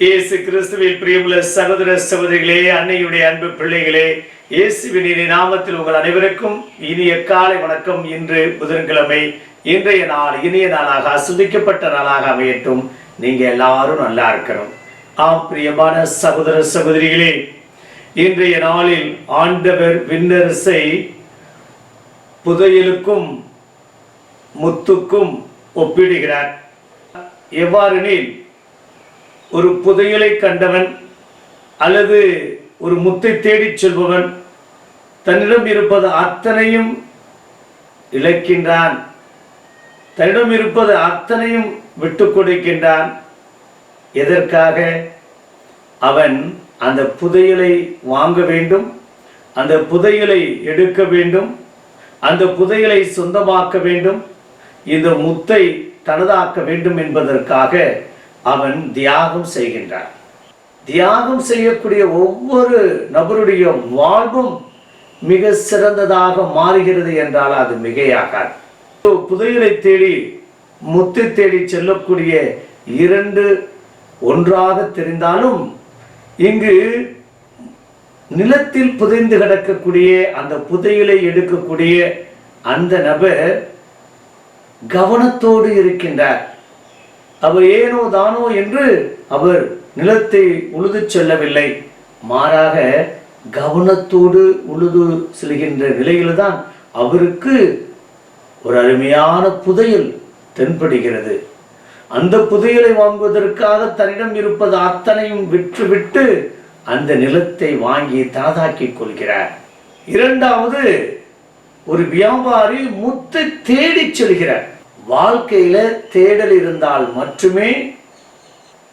இயேசு கிறிஸ்துவில் பிரியமுள்ள சகோதர சகோதரிகளே அன்னையுடைய அன்பு பிள்ளைகளே இயேசுவின் நாமத்தில் உங்கள் அனைவருக்கும் இனிய காலை வணக்கம். இன்று புதன்கிழமை இன்றைய நாள் இனிய நாளாக அசுதிக்கப்பட்ட நாளாக அமையட்டும். நீங்க எல்லாரும் நல்லா இருக்கணும். ஆம் பிரியமான சகோதர சகோதரிகளே இன்றைய நாளில் ஆண்டவர் விண்ணரசை புதையலுக்கும் முத்துக்கும் ஒப்பிடுகிறார். எவ்வாறெனில் ஒரு புதையலை கண்டவன் அல்லது ஒரு முத்தை தேடிச் செல்பவன் தன்னிடம் இருப்பது அத்தனையும் இழக்கின்றான். தன்னிடம் இருப்பது அத்தனையும் விட்டு கொடுக்கின்றான். எதற்காக? அவன் அந்த புதையலை வாங்க வேண்டும் அந்த புதையலை எடுக்க வேண்டும் அந்த புதையலை சொந்தமாக்க வேண்டும் இந்த முத்தை தனதாக்க வேண்டும் என்பதற்காக அவன் தியாகம் செய்கின்றான். தியாகம் செய்யக்கூடிய ஒவ்வொரு நபருடைய வாழ்வும் மிக சிறந்ததாக மாறுகிறது என்றால் அது மிகையாகாது. புதையலை தேடி முத்து தேடி செல்லக்கூடிய இரண்டு ஒன்றாக தெரிந்தாலும் இங்கு நிலத்தில் புதைந்து கிடக்கக்கூடிய அந்த புதையலை எடுக்கக்கூடிய அந்த நபர் கவனத்தோடு இருக்கின்றார். அவர் ஏனோ தானோ என்று அவர் நிலத்தை உழுது செல்லவில்லை. மாறாக கவனத்தோடு உழுது செல்கின்ற நிலையில்தான் அவருக்கு ஒரு அருமையான புதையல் தென்படுகிறது. அந்த புதையலை வாங்குவதற்காக தன்னிடம் இருப்பது அத்தனையும் விற்றுவிட்டு அந்த நிலத்தை வாங்கி தனதாக்கிக் கொள்கிறார். இரண்டாவது ஒரு வியாபாரி முத்தை தேடிச் செல்கிறார். வாழ்க்கையில தேடல் இருந்தால் மட்டுமே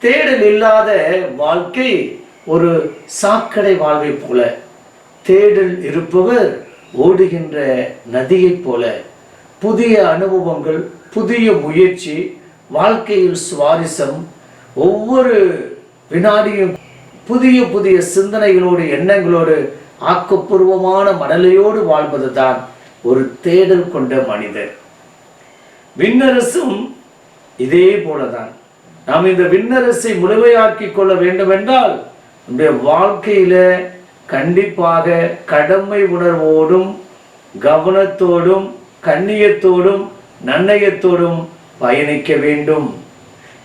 தேடல் இல்லாத வாழ்க்கை ஒரு சாக்கடை வாழ்வை போல. தேடல் இருப்பவர் ஓடுகின்ற நதியைப் போல. புதிய அனுபவங்கள் புதிய முயற்சி வாழ்க்கையில் சுவாரஸ்யம் ஒவ்வொரு வினாடியும் புதிய புதிய சிந்தனைகளோடு எண்ணங்களோடு ஆக்கப்பூர்வமான மனநிலையோடு வாழ்வதுதான் ஒரு தேடல் கொண்ட மனிதர். விண்ணரசும் இதே போலதான். நாம் இந்த விண்ணரசை முழுமையாக்கி கொள்ள வேண்டும் என்றால் நம்முடைய வாழ்க்கையில கண்டிப்பாக கடமை உணர்வோடும் கவனத்தோடும் கண்ணியத்தோடும் நன்னயத்தோடும் பயணிக்க வேண்டும்.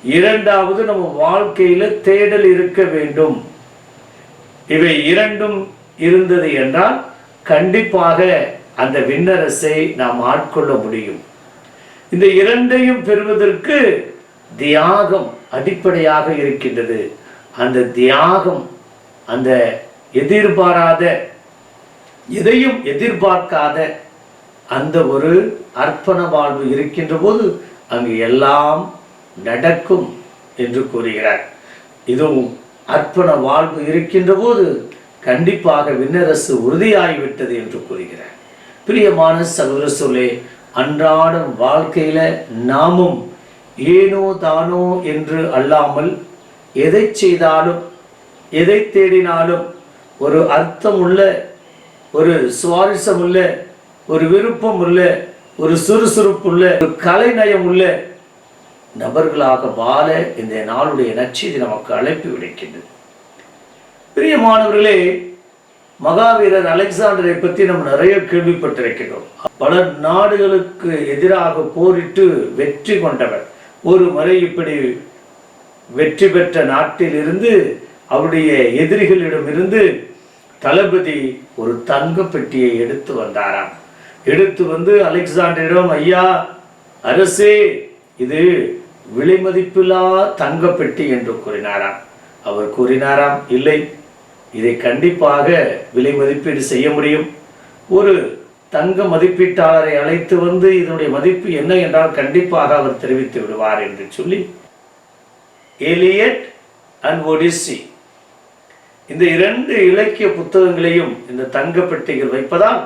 இரண்டாவது நம்ம வாழ்க்கையில தேடல் இருக்க வேண்டும். இவை இரண்டும் இருந்தது என்றால் கண்டிப்பாக அந்த விண்ணரசை நாம் ஆட்கொள்ள முடியும். இந்த இரண்டையும் பெறுவதற்கு தியாகம் அடிப்படையாக இருக்கின்றது. அந்த தியாகம் அந்த எதிர்பாராத எதையும் எதிர்பார்க்காத அந்த ஒரு அர்ப்பண வாழ்வு இருக்கின்ற போது அங்கு எல்லாம் நடக்கும் என்று கூறுகிறார். இதுவும் அர்ப்பண வாழ்வு இருக்கின்ற போது கண்டிப்பாக விண்ணரசு உறுதியாகிவிட்டது என்று கூறுகிறார். பிரியமான சகோதர சொல்லே அன்றாடம் வாழ்க்கையில் நாமும் ஏனோ தானோ என்று அல்லாமல் எதை செய்தாலும் எதை தேடினாலும் ஒரு அர்த்தம் உள்ள ஒரு சுவாரஸ்யம் உள்ள ஒரு விருப்பம் உள்ள ஒரு சுறுசுறுப்புள்ள ஒரு கலைநயம் உள்ள நபர்களாக வாழ இந்த நாளுடைய நச்செய்தி நமக்கு அழைப்பு விடுக்கின்றது. பிரியமானவர்களே மகாவீரர் அலெக்சாண்டரை பற்றி நம்ம நிறைய கேள்விப்பட்டிருக்கிறோம். பல நாடுகளுக்கு எதிராக போரிட்டு வெற்றி கொண்டவர். ஒரு முறை இப்படி வெற்றி பெற்ற நாட்டில் இருந்து அவருடைய எதிரிகளிடமிருந்து தளபதி ஒரு தங்க பெட்டியை எடுத்து வந்தாராம். எடுத்து வந்து அலெக்சாண்டரிடம் ஐயா அரசே இது விலை மதிப்பில்லா தங்க பெட்டி என்று கூறினாராம். அவர் கூறினாராம் இல்லை இதை கண்டிப்பாக விலை மதிப்பீடு செய்ய முடியும். ஒரு தங்க மதிப்பீட்டாளரை அழைத்து வந்து இதனுடைய மதிப்பு என்ன என்றால் கண்டிப்பாக அவர் தெரிவித்து விடுவார் என்று சொல்லி எலியட் அண்ட் ஒடிசி இந்த இரண்டு இலக்கிய புத்தகங்களையும் இந்த தங்கப்பெட்டிகள் வைப்பதால்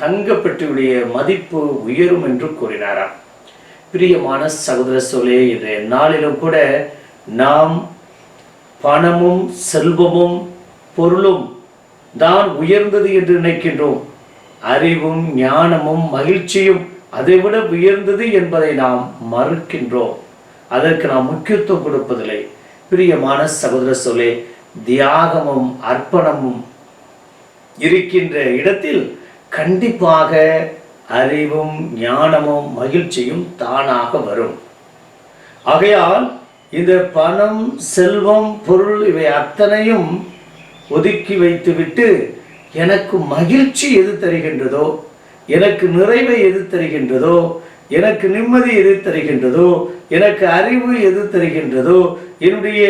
தங்கப்பெட்டியுடைய மதிப்பு உயரும் என்று கூறினாராம். பிரியமான சகோதர சொல்லே இன்றைய நாளிலும் கூட நாம் பணமும் செல்வமும் பொருளும் தான் உயர்ந்தது என்று நினைக்கின்றோம். அறிவும் ஞானமும் மகிழ்ச்சியும் அதைவிட உயர்ந்தது என்பதை நாம் மறுக்கின்றோம். அதற்கு நாம் முக்கியத்துவம் கொடுப்பதில்லை. பிரியமான சகோதர சொல்லே தியாகமும் அர்ப்பணமும் இருக்கின்ற இடத்தில் கண்டிப்பாக அறிவும் ஞானமும் மகிழ்ச்சியும் தானாக வரும். ஆகையால் இந்த பணம் செல்வம் பொருள் இவை அத்தனையும் ஒதுக்கி வைத்துவிட்டு எனக்கு மகிழ்ச்சி எது தருகின்றதோ எனக்கு நிறைவை எது தருகின்றதோ எனக்கு நிம்மதி எது தருகின்றதோ எனக்கு அறிவு எது தருகின்றதோ என்னுடைய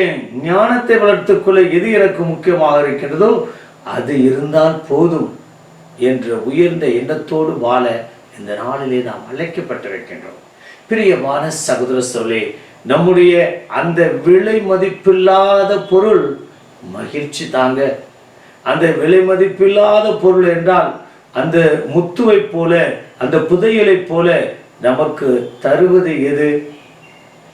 ஞானத்தை வளர்த்துக்கொள்ள எது எனக்கு முக்கியமாக இருக்கின்றதோ அது இருந்தால் போதும் என்ற உயர்ந்த எண்ணத்தோடு வாழ இந்த நாளிலே நாம் அழைக்கப்பட்டிருக்கின்றோம். பிரியமான சகோதர சொல்லே நம்முடைய அந்த விலை மதிப்பில்லாத பொருள் மகிழ்ச்சி தாங்க. அந்த விலை மதிப்பில்லாத பொருள் என்றால் அந்த முத்துவை போல அந்த புதையலைப் போல நமக்கு தருவது எது?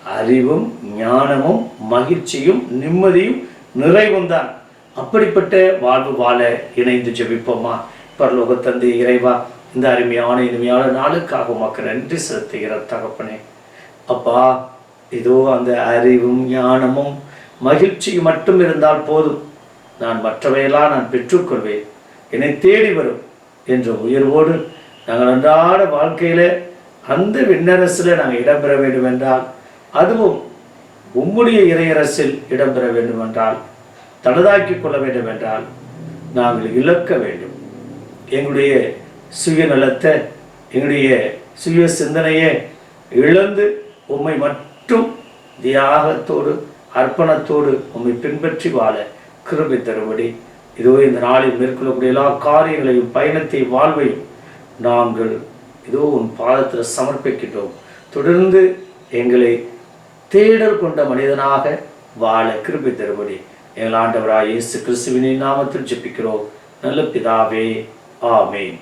அறிவும் ஞானமும் மகிழ்ச்சியும் நிம்மதியும் நிறைவும் தான். அப்படிப்பட்ட வாழ்வு வாழ இணைந்து ஜெபிப்போமா? பரலோக தந்தை இறைவா இந்த அருமையான இனிமையான நாளுக்காக உமக்கு நன்றி செலுத்துகிற தகப்பனே. அப்பா இதோ அந்த அறிவும் ஞானமும் மகிழ்ச்சி மட்டும் இருந்தால் போதும். நான் மற்றவையெல்லாம் நான் பெற்றுக்கொள்வேன். என்னை தேடி வரும் என்ற உயர்வோடு நாங்கள் அன்றாட வாழ்க்கையில் அந்த விண்ணரசில் நாங்கள் இடம்பெற வேண்டும் என்றால் அதுவும் உம்முடைய இறையரசில் இடம்பெற வேண்டும் என்றால் தனதாக்கிக் கொள்ள வேண்டும் என்றால் நாங்கள் இழக்க வேண்டும். எங்களுடைய சுயநலத்தை எங்களுடைய சுய சிந்தனையை இழந்து உம்மை மட்டும் தியாகத்தோடு அர்ப்பணத்தோடு உம்மை பின்பற்றி வாழ கிருபை தரும்படி. இதோ இந்த நாளில் மேற்கொள்ளக்கூடிய எல்லா காரியங்களையும் பயணத்தை வாழ்வையும் நாங்கள் இதோ உன் பாதத்தில் சமர்ப்பிக்கிட்டோம். தொடர்ந்து எங்களை தேடல் கொண்ட மனிதனாக வாழ கிருபை தரும்படி. எங்கள் ஆண்டவராய் இயேசு கிறிஸ்துவினின் நாமத்தில் ஜெபிக்கிறோம். நல்ல பிதாவே ஆமேன்.